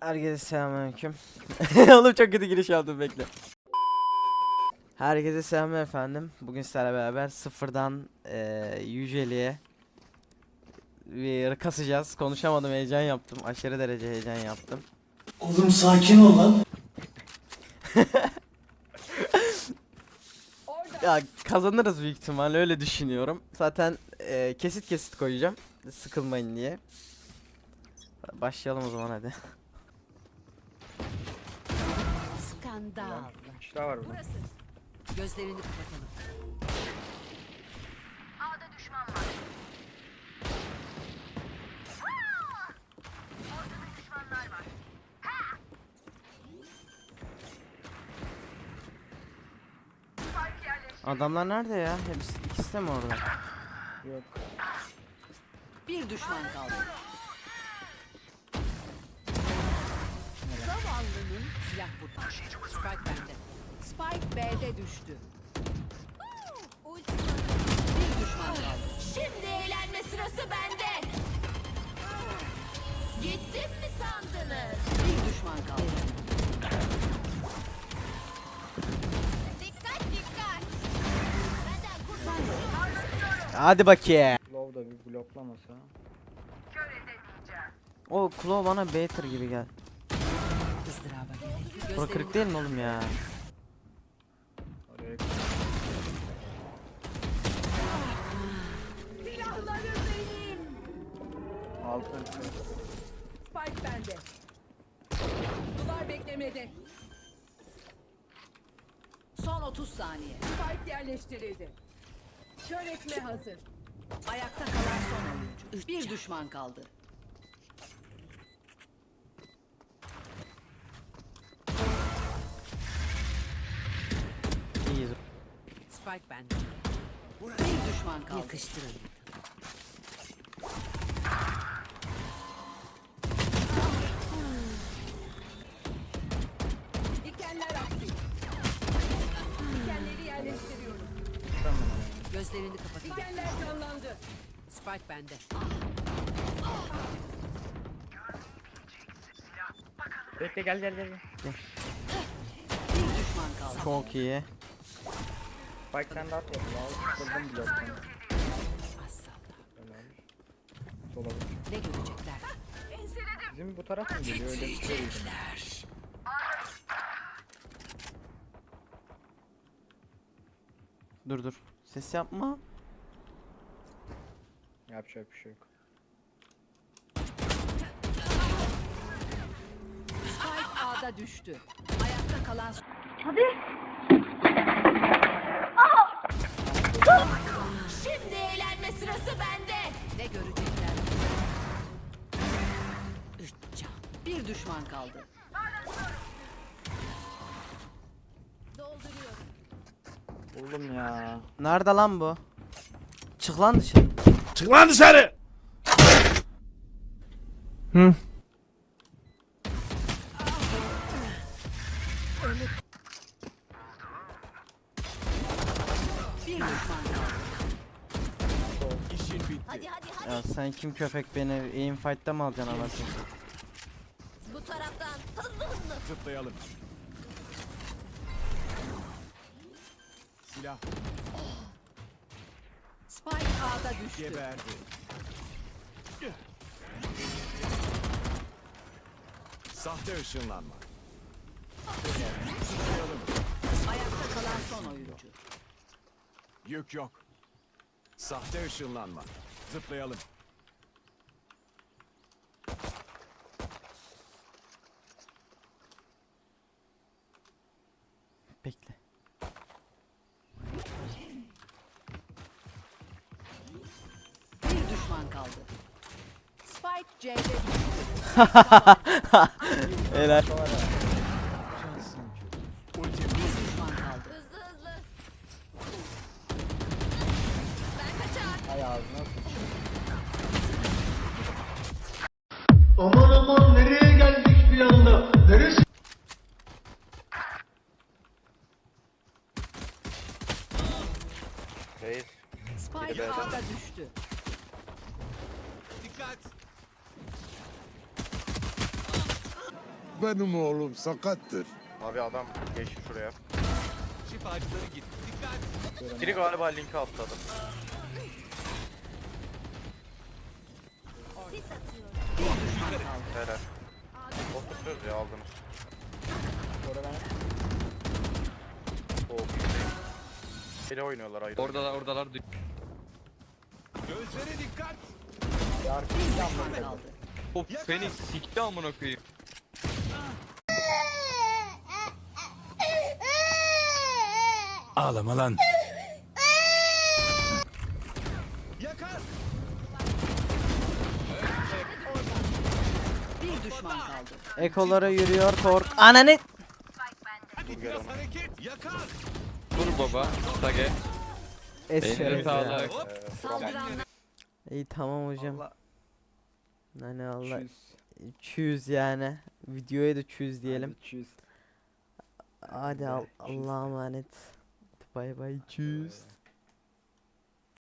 Herkese selamünaleyküm. Oğlum çok kötü giriş yaptım bekle. Herkese selam efendim. Bugün sizlerle beraber sıfırdan eee yüceliğe bir kasacağız. Konuşamadım heyecan yaptım. Aşırı derece heyecan yaptım. Oğlum sakin ol lan. Ya kazanırız büyük ihtimalle öyle düşünüyorum. Zaten eee, kesit kesit koyacağım. Sıkılmayın diye. Başlayalım o zaman hadi. Skandal. İşler var burada. Gözlerini kapatalım. Adamlar nerede ya? Hepsi ikisi de mi orada? Yok. Bir düşman kaldı. Zavallının silah burada. Spike bende. Spike B'de düştü. Bir düşman kaldı. Şimdi eğlenme sırası bende. Gittim mi sandınız? Bir düşman kaldı. Dikkat dikkat. Benden kurtulun. Hadi bakayım. Low da bir bloklamasa. O Klo bana better gibi gel. Izdıraba gerek. Bura kırık değil mi oğlum ya? Oraya Silahları benim. altın. Spike bende. Duvar beklemede. Son 30 saniye. Spike yerleştirildi. Kör etme hazır. Ayakta kalan son oyuncu. Bir düşman kaldı. Spike bende. Bir düşman kaldı. Yakıştırın. Dikenler aktif. Dikenleri yerleştiriyorum. Tamam. Gözlerini kapat. Dikenler canlandı. Spike bende. Bekle gel gel gel. Bir düşman kaldı. Çok iyi. Spike sen de at ya. Low kırdım bloktan. Helal. Sola bak. Ne görecekler? Bizim bu taraf mı geliyor öyle bir şey. Dur dur. Ses yapma. Yapacak bir şey yok. Spike A'da düştü. Ayakta kalan Şimdi eğlenme sırası bende. ne görecekler? Üç can. Bir düşman kaldı. Dolduruyorum. Oğlum ya. Nerede lan bu? Çık lan dışarı. Çık lan dışarı. Bir düşman kaldı. Hadi hadi hadi. Ya sen kim köpek beni aim fight'ta mı alacaksın anasını? Bu taraftan hızlı hızlı. Zıplayalım. Silah Spike A'da düştü. geberdi. Sahte ışınlanma. Zıplayalım. Ayakta kalan son oyuncu. Yük yok. Sahte ışınlanma. Zıplayalım. Bekle. Bir düşman kaldı. Spike C'de düştü. Helal. Ultim Bir düşman kaldı. Hızlı hızlı. Ben kaçar. Hay ağzına sıçayım. Aman aman nereye geldik bir anda? Neresi? Spike A'da düştü. Dikkat. Benim oğlum sakattır. Abi adam geçti şuraya. Şifacıları git. Dikkat. Biri galiba linki atladı. Sis atıyorum. Bir düşman kaldı. Helal. Oturtuyoruz ya aldınız. Oh. Biri oynuyorlar. Oradalar oradalar. Gözlere dikkat. Bir düşman kaldı. Of Phoenix sikti amına koyayım. Ağlama lan. Düşman kaldı. Ekolara yürüyor kork. Ananı. Hadi biraz hareket. Yakar. Dur baba. Sage. Sağlık. Saldıranlar İyi tamam hocam. Allah. Hani Allah. Çüz. Çüz yani. Videoya da çüz diyelim. Çüz. Hadi al Allah'a emanet. Bay bay çüz.